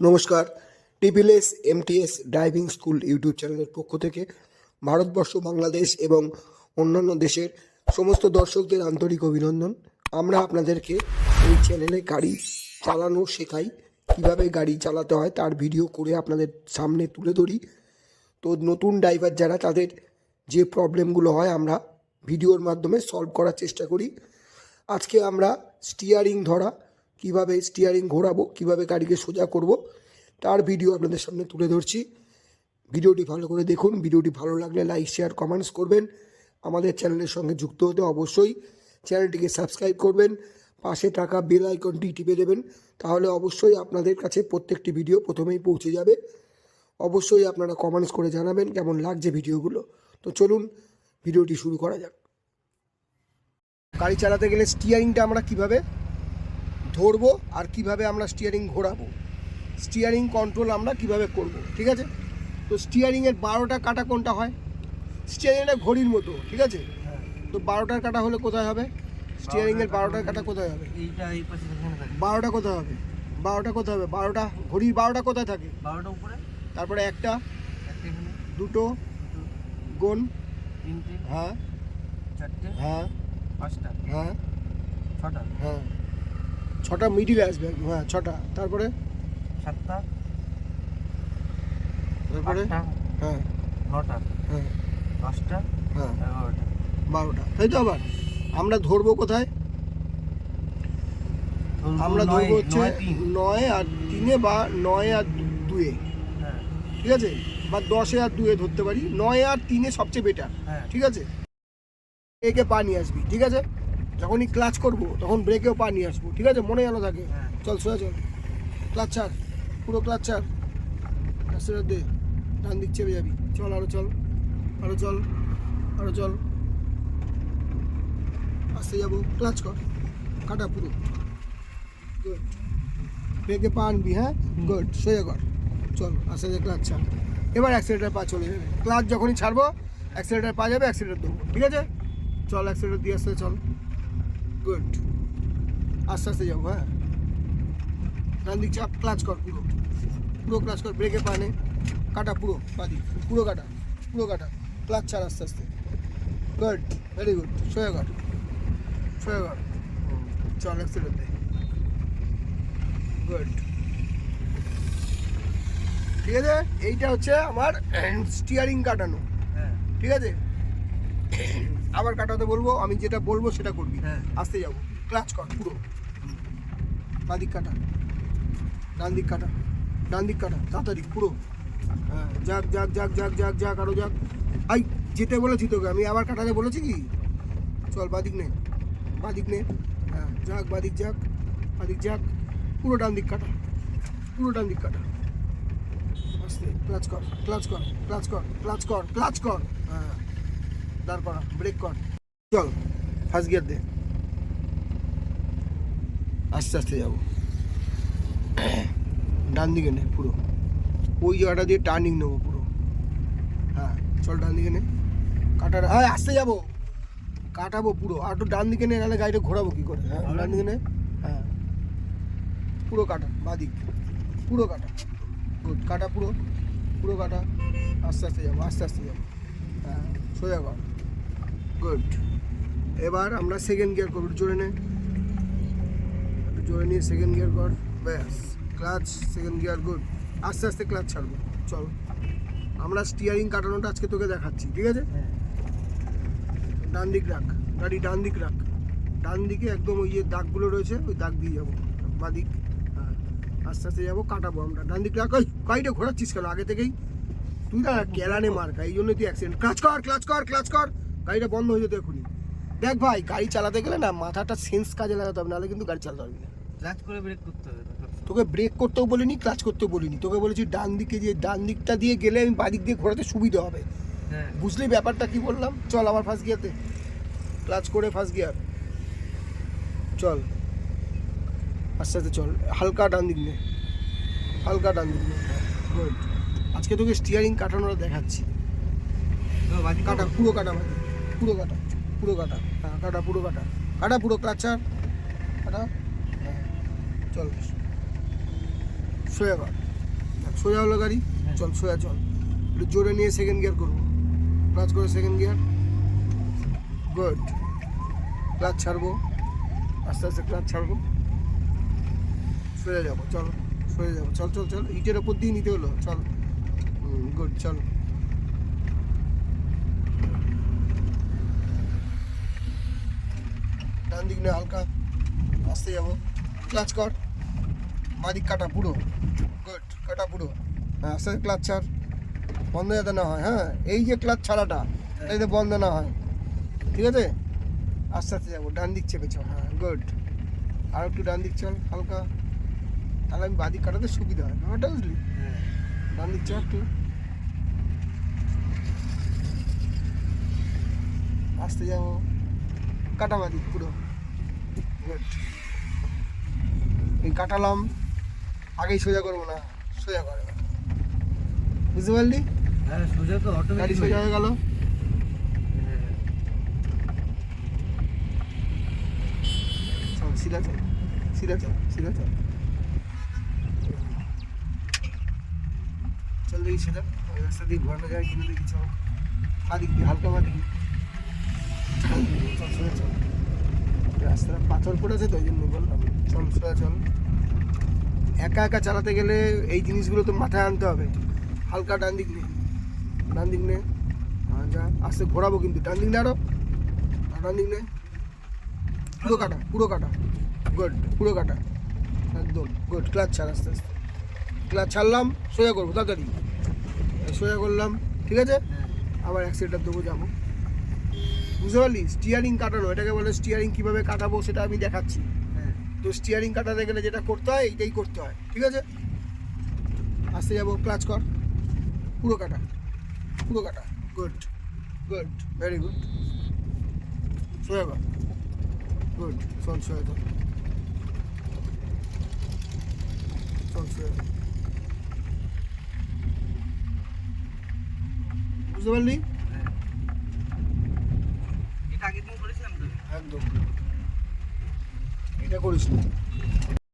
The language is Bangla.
নমস্কার। TPS MTS driving school YouTube চ্যানেলের পক্ষ থেকে ভারতবর্ষ, বাংলাদেশ এবং অন্যান্য দেশের সমস্ত দর্শকদের আন্তরিক অভিনন্দন। আমরা আপনাদেরকে এই চ্যানেলে গাড়ি চালানো শেখাই, কীভাবে গাড়ি চালাতে হয় তার ভিডিও করে আপনাদের সামনে তুলে ধরি। তো নতুন ড্রাইভার যারা, তাদের যে প্রবলেমগুলো হয় আমরা ভিডিওর মাধ্যমে সলভ করার চেষ্টা করি। আজকে আমরা স্টিয়ারিং ধরা কীভাবে স্টিয়ারিং ঘোরাবো, কীভাবে গাড়িকে সোজা করব, তার ভিডিও আপনাদের সামনে তুলে ধরছি। ভিডিওটি ভালো করে দেখুন, ভিডিওটি ভালো লাগলে লাইক শেয়ার কমেন্টস করবেন। আমাদের চ্যানেলের সঙ্গে যুক্ত হতে অবশ্যই চ্যানেলটিকে সাবস্ক্রাইব করবেন, পাশে থাকা বেল আইকনটি টিপে দেবেন, তাহলে অবশ্যই আপনাদের কাছে প্রত্যেকটি ভিডিও প্রথমেই পৌঁছে যাবে। অবশ্যই আপনারা কমেন্টস করে জানাবেন কেমন লাগছে ভিডিওগুলো তো চলুন ভিডিওটি শুরু করা যাক। গাড়ি চালাতে গেলে স্টিয়ারিংটা আমরা কীভাবে ধরবো আর কীভাবে আমরা স্টিয়ারিং ঘোরাবো। স্টিয়ারিং কন্ট্রোল আমরা কীভাবে করব ঠিক আছে? তো স্টিয়ারিংয়ের বারোটা কাটা কোনটা হয়? স্টিয়ারিংটা ঘড়ির মতো ঠিক আছে? তো বারোটার কাটা হলে কোথায় হবে? স্টিয়ারিংয়ের বারোটার কাটা কোথায় হবে? বারোটা কোথায় হবে? বারোটা কোথায় হবে? বারোটা ঘড়ির বারোটা কোথায় থাকে? বারোটা উপরে। তারপরে একটা দুটো গোন হ্যাঁ। হ্যাঁ। পাঁচটা। হ্যাঁ। ছটা। হ্যাঁ। ছটা মিডিলে আসবে হ্যাঁ ছটা। তারপরে? সাতটা। তারপরে? হ্যাঁ। নটা। হ্যাঁ। দশটা। হ্যাঁ। এগারোটা। বারোটা। তাই তো আবার? আমরা ধরবো কোথায়? আমরা ধরবো হচ্ছে নয় আর তিনে বা নয় আর দুয়ে। হ্যাঁ। ঠিক আছে? বা দশে আর দুয়ে ধরতে পারি। নয় আর তিনে সবচেয়ে বেটার হ্যাঁ। ঠিক আছে? একে পা নিয়ে আসবি। ঠিক আছে? যখনই ক্লাচ করব তখন ব্রেকেও পা নিয়ে আসব ঠিক আছে? মনে যেন থাকে। হ্যাঁ। চল সোজা চল। ক্লাচ ছাড় পুরো ক্লাচ ছাড়। রাস্তাটা দে ডান দিক চেপে যাবি। চল আরও চল আরও চল আরও চল। আস্তে যাব ক্লাচ কর। কাটা পুরো। গুড ব্রেকে পা আনবি হ্যাঁ? গুড সোজা কর। চল আস্তে আস্তে ক্লাচ ছাড়। এবার অ্যাক্সিলেটার পা চলে যাবে। ক্লাচ যখনই ছাড়বো অ্যাক্সিলেটার পা যাবে অ্যাক্সিলেটার দেবো ঠিক আছে? চল অ্যাক্সিলেটার দিয়ে আস্তে চল। গুড আস্তে আস্তে যাব হ্যাঁ? ডান দিক চাপ ক্লাচ কর পুরো। পুরো ক্লাচ কর ব্রেকে পা নে। কাটা পুরো বাদি পুরো কাটা পুরো কাটা। ক্লাচ ছাড় আস্তে আস্তে। গুড ভেরি গুড সোয়া কর। সোয়া কর। চল অ্যাক্সিলেটার দে। গুড ঠিক আছে? এইটা হচ্ছে আমার স্টিয়ারিং কাটানো। হ্যাঁ। ঠিক আছে? আবার কাটাতে বলব আমি যেটা বলব সেটা করবি। হ্যাঁ। আসতে যাব। ক্লাচ কর পুরো। বাঁ দিক কাটা। ডান দিক কাটা। ডান দিক কাটা। তাড়াতাড়ি পুরো। হ্যাঁ যাক যাক যাক যাক যাক যাক আরও যাক। আই যেতে বলেছি তোকে। আমি আবার কাটাতে বলেছি কি? চল বাদিক নে। বাদিক নে। হ্যাঁ যাক বাদিক যাক। বাদিক যাক। পুরো ডান দিক কাটা। পুরো ডান দিক কাটা। আস্তে ক্লাচ কর ক্লাচ কর ক্লাচ কর ক্লাচ কর ক্লাচ কর। হ্যাঁ। দাঁড় করা ব্রেক কর। চল ফার্স্ট গিয়ার দে। আস্তে আস্তে যাব। ডান দিকে নে, পুরো। ওই জায়গাটা দিয়ে টার্নিং নেব পুরো। হ্যাঁ চল ডান দিকে নে। কাটার হ্যাঁ আসতে যাব। কাটাবো পুরো। আর একটু ডান দিকে নে, নাহলে গাড়িটা ঘোরাবো কি করে? হ্যাঁ ডান দিকে নে। হ্যাঁ। পুরো কাটা, বাদিক। পুরো কাটা। গুড কাটা পুরো। পুরো কাটা। আস্তে আস্তে যাব, আস্তে আস্তে যাব। হ্যাঁ সোজা কর। গুড এবার আমরা সেকেন্ড গিয়ার করব জোরে নে। জোরে নিয়ে সেকেন্ড গিয়ার কর ব্যাস। ক্লাচ সেকেন্ড গিয়ার গুড আস্তে আস্তে ক্লাচ ছাড়বো চল। আমরা স্টিয়ারিং কাটানোটা আজকে তোকে দেখাচ্ছি ঠিক আছে? হ্যাঁ। ডান দিক রাখ গাড়ি ডান দিক রাখ। ডান দিকে একদম ওই যে দাগগুলো রয়েছে ওই দাগ দিয়ে যাব। বাঁ দিক। হ্যাঁ। আস্তে আস্তে যাব কাটাবো আমরা। ডান দিক রাখ ওই গাড়িটা ঘোরাচ্ছিস কেন? আগে থেকেই। তুই না কেলানে মার্কা এই জন্যই তুই অ্যাক্সিডেন্ট ক্লাচ কর ক্লাচ কর ক্লাচ কর। গাড়িটা বন্ধ হয়ে যেত এখনই। দেখ ভাই গাড়ি চালাতে গেলে না মাথাটা সেন্স কাজে লাগাতে হবে নাহলে কিন্তু গাড়ি চালাতে পারবি না। ক্লাচ করে ব্রেক করতে হবে তোকে ব্রেক করতেও বলিনি ক্লাচ করতেও বলিনি। তোকে বলেছি ডান দিকে যে ডান দিকটা দিয়ে গেলে আমি বাদিক দিয়ে ঘোরাতে সুবিধা হবে। হ্যাঁ। বুঝলি ব্যাপারটা কি বললাম? চল আবার ফার্স্ট গিয়ারতে ক্লাচ করে ফার্স্ট গিয়ার চল। আস্তে আস্তে চল। হালকা ডান দিক নে। হালকা ডান দিক নে। গুড আজকে তোকে স্টিয়ারিং কাটানোটা দেখাচ্ছি। কাটা পুরো কাটা বাদি পুরো কাটা পুরো কাটা। হ্যাঁ কাটা পুরো কাটা। কাটা পুরো ক্লাচার কাটা। হ্যাঁ চল সোয়া কর। সোজা হলো গাড়ি। হ্যাঁ। চল সোজা চল। একটু জোরে নিয়ে সেকেন্ড গিয়ার করব। ক্লাচ করে সেকেন্ড গিয়ার গুড ক্লাচ ছাড়বো। আস্তে আস্তে ক্লাচ ছাড়বো। সোজা যাব চল। সোজা যাব। চল চল চল। ইটের ওপর দিয়ে নিতে হলো। চল। গুড চল। ডান দিক না হালকা আস্তে যাব। ক্লাচ কর। মাদিক কাটা পুরো। গুড কাটা পুরো। হ্যাঁ আস্তে আস্তে ক্লাচ ছাড়। বন্ধ যাতে না হয় হ্যাঁ এই যে ক্লাচ ছাড়াটা যাতে বন্ধ না হয়। ঠিক আছে? আস্তে আস্তে যাব ডান দিক চেপে চল। হ্যাঁ গুড। আর একটু ডান দিক চল হালকা। তাহলে আমি বাদিক কাটাতে সুবিধা হয় ব্যাপারটা বুঝলি? হ্যাঁ ডান দিক চল একটু। আস্তে যাব। কাটা বাদিক পুরো। এই কাটালাম আগেই সোজা করব না সোজা করে। বুঝতে পারলি? হ্যাঁ সোজা তো গাড়ি সোজা হয়ে গেল। সিধা চল সিধা চল সিধা চল। চল দেখি ওই রাস্তা দিয়ে ঘোরানো যায় কিনা দেখি চল। দিয়ে হালকা সোজা চল রাস্তাটা পাথর পড়েছে তো ওই জন্য বললাম। চল সোজা চল। একা একা চালাতে গেলে এই জিনিসগুলো তো মাথায় আনতে হবে। হালকা ডান দিক নিয়ে। ডান দিক নে যা, আস্তে ঘোরাবো কিন্তু। ডান দিক নে আরও। ডান দিক নে পুরো কাটা পুরো কাটা। গুড পুরো কাটা। একদম। গুড ক্লাচ ছাড় আস্তে আস্তে। ক্লাচ ছাড়লাম, সোজা করব, তাড়াতাড়ি। সোজা করলাম, ঠিক আছে? আবার অ্যাক্সিডেন্টার দেবো যাব। বুঝতে পারলি? স্টিয়ারিং কাটানো এটাকে বলে স্টিয়ারিং কীভাবে কাটাবো সেটা আমি দেখাচ্ছি। হ্যাঁ। তো স্টিয়ারিং কাটাতে গেলে যেটা করতে হয় এইটাই করতে হয় ঠিক আছে? আস্তে যাব ক্লাচ কর। পুরো কাটা পুরো কাটা। গুড গুড ভেরি গুড সোয়া গুড চল সোয়া চল সোয়া বুঝতে পারলি হ্যাঁ এটা আগের দিন করেছিলাম তো একদম এটা করিস না।